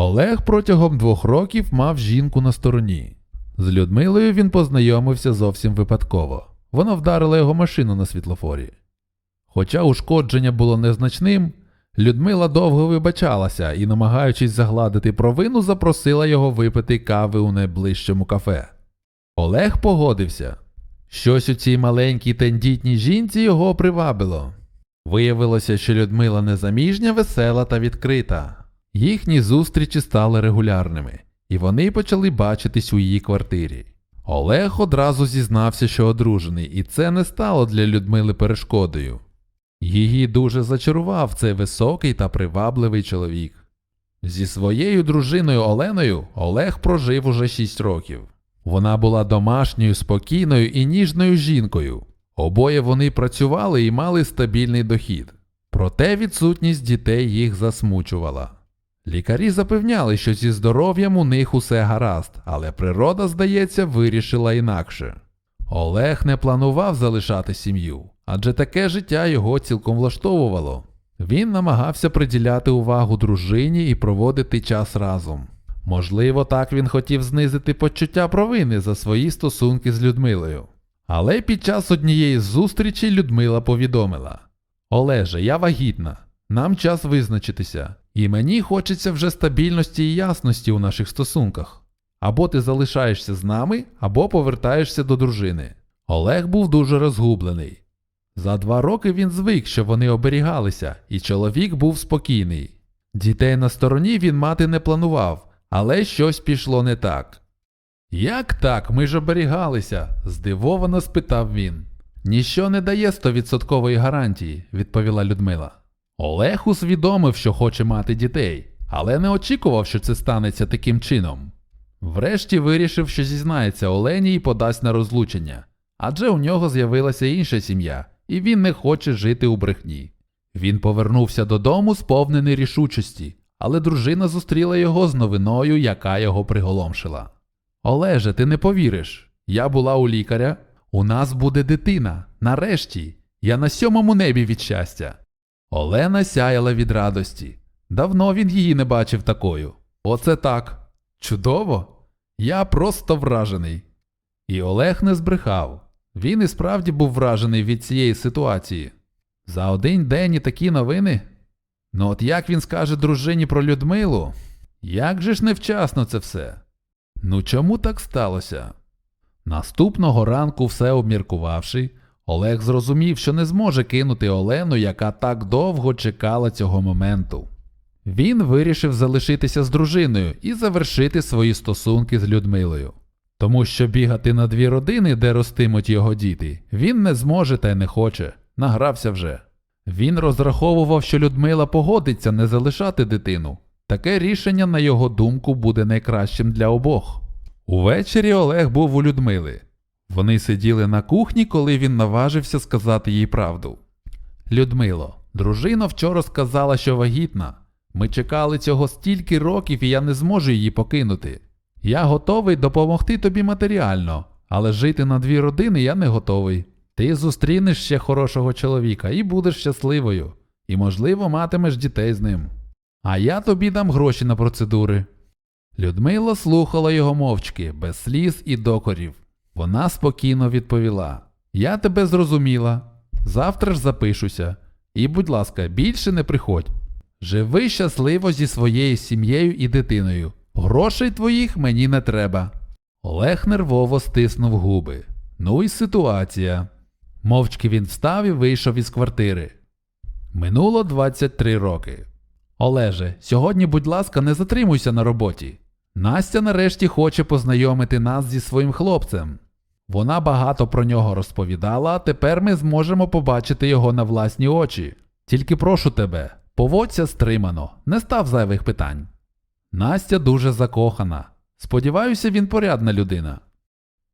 Олег протягом двох років мав жінку на стороні. З Людмилою він познайомився зовсім випадково. Вона вдарила його машину на світлофорі. Хоча ушкодження було незначним, Людмила довго вибачалася і, намагаючись загладити провину, запросила його випити кави у найближчому кафе. Олег погодився. Щось у цій маленькій тендітній жінці його привабило. Виявилося, що Людмила незаміжня, весела та відкрита. Їхні зустрічі стали регулярними, і вони почали бачитись у її квартирі. Олег одразу зізнався, що одружений, і це не стало для Людмили перешкодою. Її дуже зачарував цей високий та привабливий чоловік. Зі своєю дружиною Оленою Олег прожив уже 6 років. Вона була домашньою, спокійною і ніжною жінкою. Обоє вони працювали і мали стабільний дохід. Проте відсутність дітей їх засмучувала. Лікарі запевняли, що зі здоров'ям у них усе гаразд, але природа, здається, вирішила інакше. Олег не планував залишати сім'ю, адже таке життя його цілком влаштовувало. Він намагався приділяти увагу дружині і проводити час разом. Можливо, так він хотів знизити почуття провини за свої стосунки з Людмилою. Але під час однієї з зустрічей Людмила повідомила: Олеже, я вагітна. Нам час визначитися, і мені хочеться вже стабільності і ясності у наших стосунках. Або ти залишаєшся з нами, або повертаєшся до дружини. Олег був дуже розгублений. За два роки він звик, що вони оберігалися, і чоловік був спокійний. Дітей на стороні він мати не планував, але щось пішло не так. Як так, ми ж оберігалися? здивовано спитав він. Ніщо не дає стовідсоткової гарантії, відповіла Людмила. Олег усвідомив, що хоче мати дітей, але не очікував, що це станеться таким чином. Врешті вирішив, що зізнається Олені і подасть на розлучення, адже у нього з'явилася інша сім'я, і він не хоче жити у брехні. Він повернувся додому, сповнений рішучості, але дружина зустріла його з новиною, яка його приголомшила. Олеже, ти не повіриш. Я була у лікаря. У нас буде дитина. Нарешті. Я на сьомому небі від щастя. Олена сяяла від радості. Давно він її не бачив такою. Оце так. Чудово. Я просто вражений. І Олег не збрехав. Він і справді був вражений від цієї ситуації. За один день і такі новини. Ну от як він скаже дружині про Людмилу? Як же ж невчасно це все? Ну чому так сталося? Наступного ранку, все обміркувавши, Олег зрозумів, що не зможе кинути Олену, яка так довго чекала цього моменту. Він вирішив залишитися з дружиною і завершити свої стосунки з Людмилою. Тому що бігати на дві родини, де ростимуть його діти, він не зможе та й не хоче, награвся вже. Він розраховував, що Людмила погодиться не залишати дитину. Таке рішення, на його думку, буде найкращим для обох. Увечері Олег був у Людмили. Вони сиділи на кухні, коли він наважився сказати їй правду. Людмило, дружина вчора сказала, що вагітна. Ми чекали цього стільки років, і я не зможу її покинути. Я готовий допомогти тобі матеріально, але жити на дві родини я не готовий. Ти зустрінеш ще хорошого чоловіка і будеш щасливою, і, можливо, матимеш дітей з ним. А я тобі дам гроші на процедури. Людмила слухала його мовчки, без сліз і докорів. Вона спокійно відповіла: Я тебе зрозуміла. Завтра ж запишуся. І, будь ласка, більше не приходь. Живи щасливо зі своєю сім'єю і дитиною. Грошей твоїх мені не треба. Олег нервово стиснув губи. Ну і ситуація. Мовчки він встав і вийшов із квартири. Минуло 23 роки. Олеже, сьогодні, будь ласка, не затримуйся на роботі. Настя нарешті хоче познайомити нас зі своїм хлопцем. Вона багато про нього розповідала, а тепер ми зможемо побачити його на власні очі. Тільки прошу тебе, поводься стримано, не став зайвих питань. Настя дуже закохана. Сподіваюся, він порядна людина.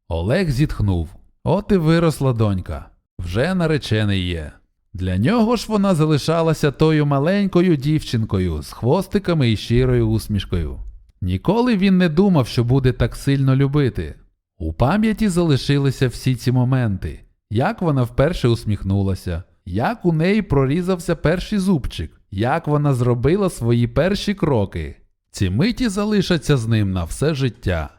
Олег зітхнув. От і виросла донька. Вже наречений є. Для нього ж вона залишалася тою маленькою дівчинкою з хвостиками і щирою усмішкою. Ніколи він не думав, що буде так сильно любити. У пам'яті залишилися всі ці моменти, як вона вперше усміхнулася, як у неї прорізався перший зубчик, як вона зробила свої перші кроки. Ці миті залишаться з ним на все життя.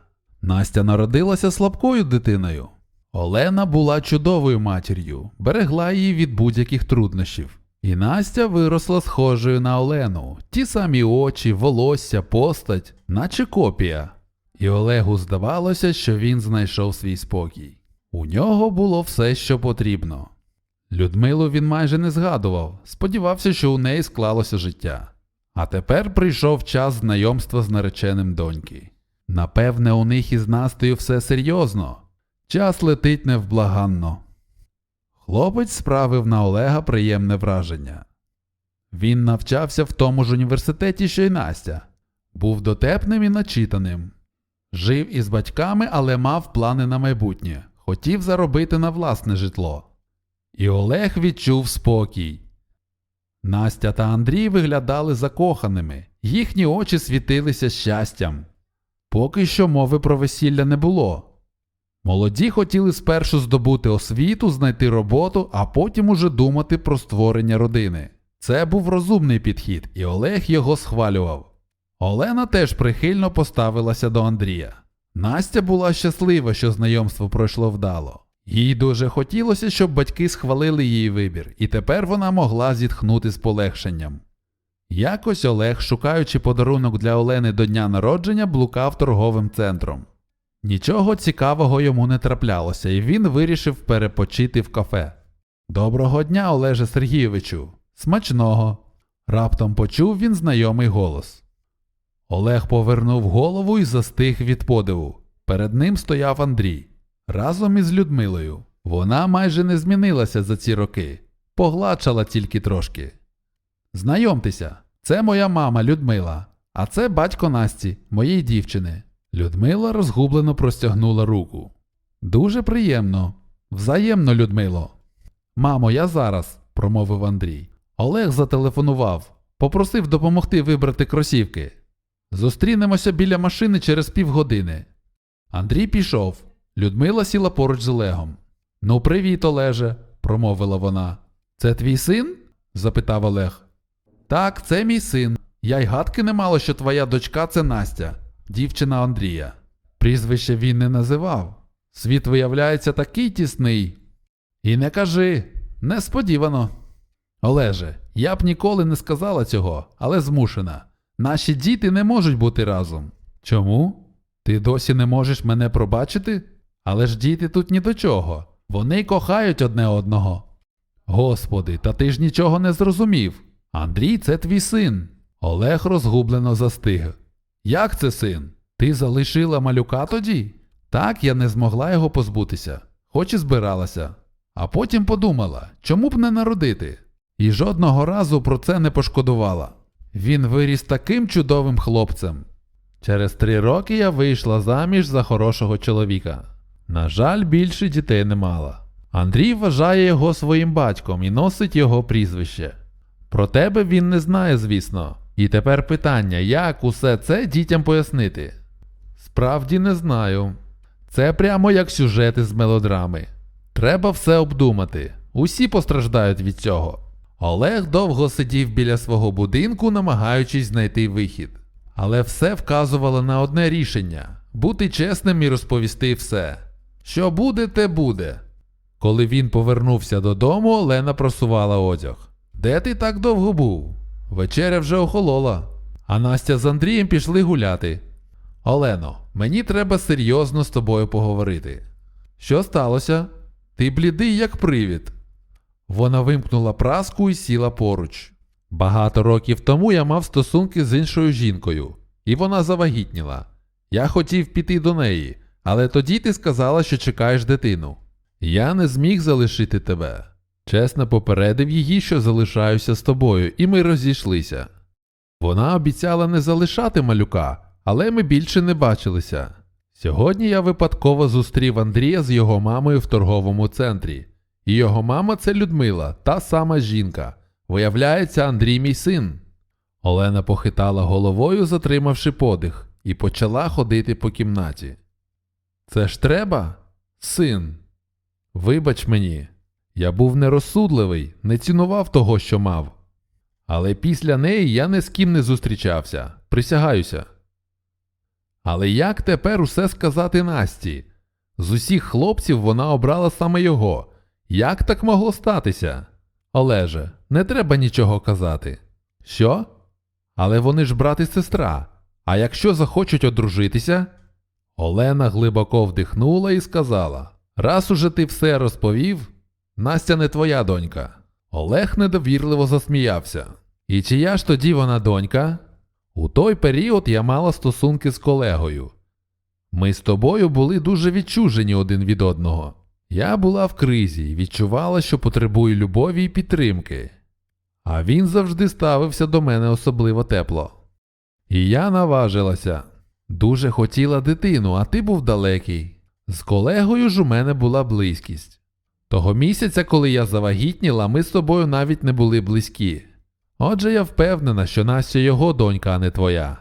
Настя народилася слабкою дитиною. Олена була чудовою матір'ю, берегла її від будь-яких труднощів. І Настя виросла схожою на Олену, ті самі очі, волосся, постать, наче копія. І Олегу здавалося, що він знайшов свій спокій. У нього було все, що потрібно. Людмилу він майже не згадував, сподівався, що у неї склалося життя. А тепер прийшов час знайомства з нареченим доньки. Напевне, у них із Настею все серйозно. Час летить невблаганно. Хлопець справив на Олега приємне враження. Він навчався в тому ж університеті, що й Настя, був дотепним і начитаним. Жив із батьками, але мав плани на майбутнє, хотів заробити на власне житло. І Олег відчув спокій. Настя та Андрій виглядали закоханими, їхні очі світилися щастям. Поки що мови про весілля не було. Молоді хотіли спершу здобути освіту, знайти роботу, а потім уже думати про створення родини. Це був розумний підхід, і Олег його схвалював. Олена теж прихильно поставилася до Андрія. Настя була щаслива, що знайомство пройшло вдало. Їй дуже хотілося, щоб батьки схвалили її вибір, і тепер вона могла зітхнути з полегшенням. Якось Олег, шукаючи подарунок для Олени до дня народження, блукав торговим центром. Нічого цікавого йому не траплялося, і він вирішив перепочити в кафе. Доброго дня, Олеже Сергійовичу, смачного. Раптом почув він знайомий голос. Олег повернув голову і застиг від подиву. Перед ним стояв Андрій разом із Людмилою. Вона майже не змінилася за ці роки, погладшала тільки трошки. Знайомтеся, це моя мама Людмила, а це батько Насті, моєї дівчини. Людмила розгублено простягнула руку. Дуже приємно, взаємно, Людмило. Мамо, я зараз, промовив Андрій. Олег зателефонував, попросив допомогти вибрати кросівки. Зустрінемося біля машини через півгодини. Андрій пішов. Людмила сіла поруч з Олегом. Ну, привіт, Олеже, промовила вона. Це твій син? запитав Олег. Так, це мій син. Я й гадки не мало, що твоя дочка це Настя, дівчина Андрія. Прізвище він не називав. Світ виявляється такий тісний. І не кажи, несподівано. Олеже, я б ніколи не сказала цього, але змушена. Наші діти не можуть бути разом. Чому? Ти досі не можеш мене пробачити? Але ж діти тут ні до чого. Вони кохають одне одного. Господи, та ти ж нічого не зрозумів. Андрій це твій син. Олег розгублено застиг. Як це син? Ти залишила малюка тоді? Так, я не змогла його позбутися, хоч і збиралася. А потім подумала, чому б не народити? І жодного разу про це не пошкодувала. Він виріс таким чудовим хлопцем. Через три роки я вийшла заміж за хорошого чоловіка. На жаль, більше дітей не мала. Андрій вважає його своїм батьком і носить його прізвище. Про тебе він не знає, звісно. І тепер питання, як усе це дітям пояснити? Справді не знаю. Це прямо як сюжети з мелодрами. Треба все обдумати. Усі постраждають від цього. Олег довго сидів біля свого будинку, намагаючись знайти вихід. Але все вказувало на одне рішення бути чесним і розповісти все. Що буде, те буде. Коли він повернувся додому, Олена просувала одяг. Де ти так довго був? Вечеря вже охолола. А Настя з Андрієм пішли гуляти. Олено, мені треба серйозно з тобою поговорити. Що сталося? Ти блідий, як привід. Вона вимкнула праску і сіла поруч. Багато років тому я мав стосунки з іншою жінкою, і вона завагітніла. Я хотів піти до неї, але тоді ти сказала, що чекаєш дитину. Я не зміг залишити тебе. Чесно попередив її, що залишаюся з тобою, і ми розійшлися. Вона обіцяла не залишати малюка, але ми більше не бачилися. Сьогодні я випадково зустрів Андрія з його мамою в торговому центрі. І його мама це Людмила, та сама жінка. Виявляється, Андрій мій син. Олена похитала головою, затримавши подих, і почала ходити по кімнаті. Це ж треба, син. Вибач мені, я був нерозсудливий, не цінував того, що мав. Але після неї я ні з ким не зустрічався. присягаюся. Але як тепер усе сказати Насті? З усіх хлопців вона обрала саме його. Як так могло статися? Олеже, не треба нічого казати. Що? Але вони ж брат і сестра. А якщо захочуть одружитися? Олена глибоко вдихнула і сказала: Раз уже ти все розповів, Настя не твоя донька. Олег недовірливо засміявся. І чия ж тоді вона донька? У той період я мала стосунки з колегою. Ми з тобою були дуже відчужені один від одного. Я була в кризі і відчувала, що потребую любові і підтримки. А він завжди ставився до мене особливо тепло. І я наважилася. Дуже хотіла дитину, а ти був далекий. З колегою ж у мене була близькість. Того місяця, коли я завагітніла, ми з тобою навіть не були близькі. Отже, я впевнена, що Настя його донька, а не твоя.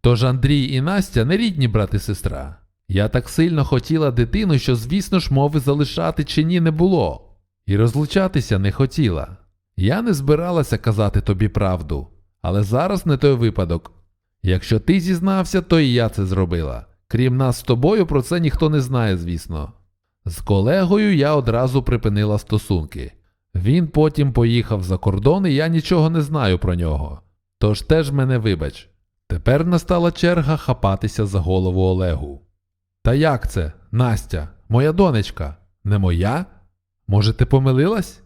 Тож Андрій і Настя не рідні брат і сестра. Я так сильно хотіла дитину, що, звісно ж, мови залишати чи ні не було, і розлучатися не хотіла. Я не збиралася казати тобі правду, але зараз не той випадок. Якщо ти зізнався, то і я це зробила. Крім нас з тобою, про це ніхто не знає, звісно. З колегою я одразу припинила стосунки. Він потім поїхав за кордон, і я нічого не знаю про нього. Тож теж мене вибач. Тепер настала черга хапатися за голову Олегу. Та як це, Настя, моя донечка, не моя? Може, ти помилилась?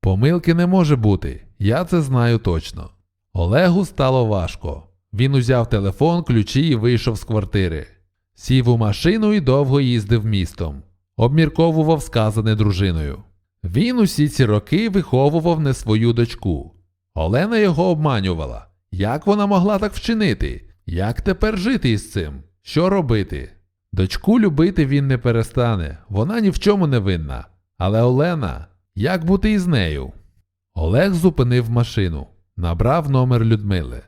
Помилки не може бути, я це знаю точно. Олегу стало важко. Він узяв телефон, ключі і вийшов з квартири. Сів у машину і довго їздив містом. Обмірковував сказане дружиною. Він усі ці роки виховував не свою дочку. Олена його обманювала. Як вона могла так вчинити? Як тепер жити із цим? Що робити? Дочку любити він не перестане, вона ні в чому не винна. Але Олена, як бути із нею? Олег зупинив машину, набрав номер Людмили.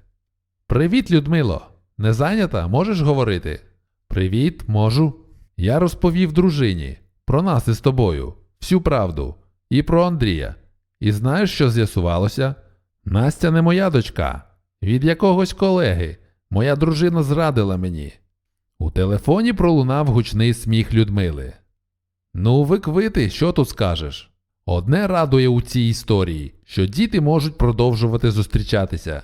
Привіт, Людмило. Не зайнята? Можеш говорити? Привіт, можу. Я розповів дружині про нас із тобою, всю правду, і про Андрія. І знаєш, що з'ясувалося? Настя не моя дочка, від якогось колеги. Моя дружина зрадила мені. У телефоні пролунав гучний сміх Людмили. Ну, виквити, що тут скажеш? Одне радує у цій історії, що діти можуть продовжувати зустрічатися.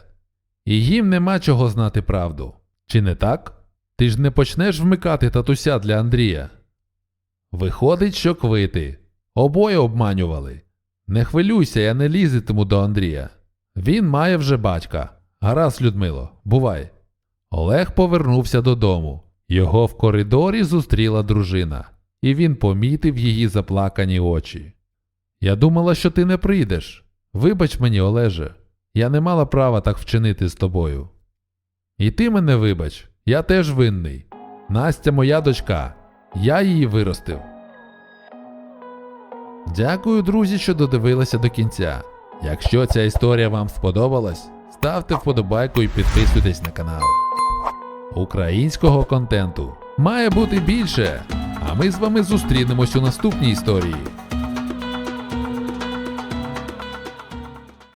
І їм нема чого знати правду. Чи не так? Ти ж не почнеш вмикати татуся для Андрія. Виходить, що квити. Обоє обманювали. Не хвилюйся, я не лізитиму до Андрія. Він має вже батька. Гаразд, Людмило, бувай. Олег повернувся додому. Його в коридорі зустріла дружина, і він помітив її заплакані очі. Я думала, що ти не прийдеш. Вибач мені, Олеже, я не мала права так вчинити з тобою. І ти мене вибач, я теж винний. Настя моя дочка, я її виростив. Дякую, друзі, що додивилися до кінця. Якщо ця історія вам сподобалась, ставте вподобайку і підписуйтесь на канал. Українського контенту має бути більше. А ми з вами зустрінемось у наступній історії.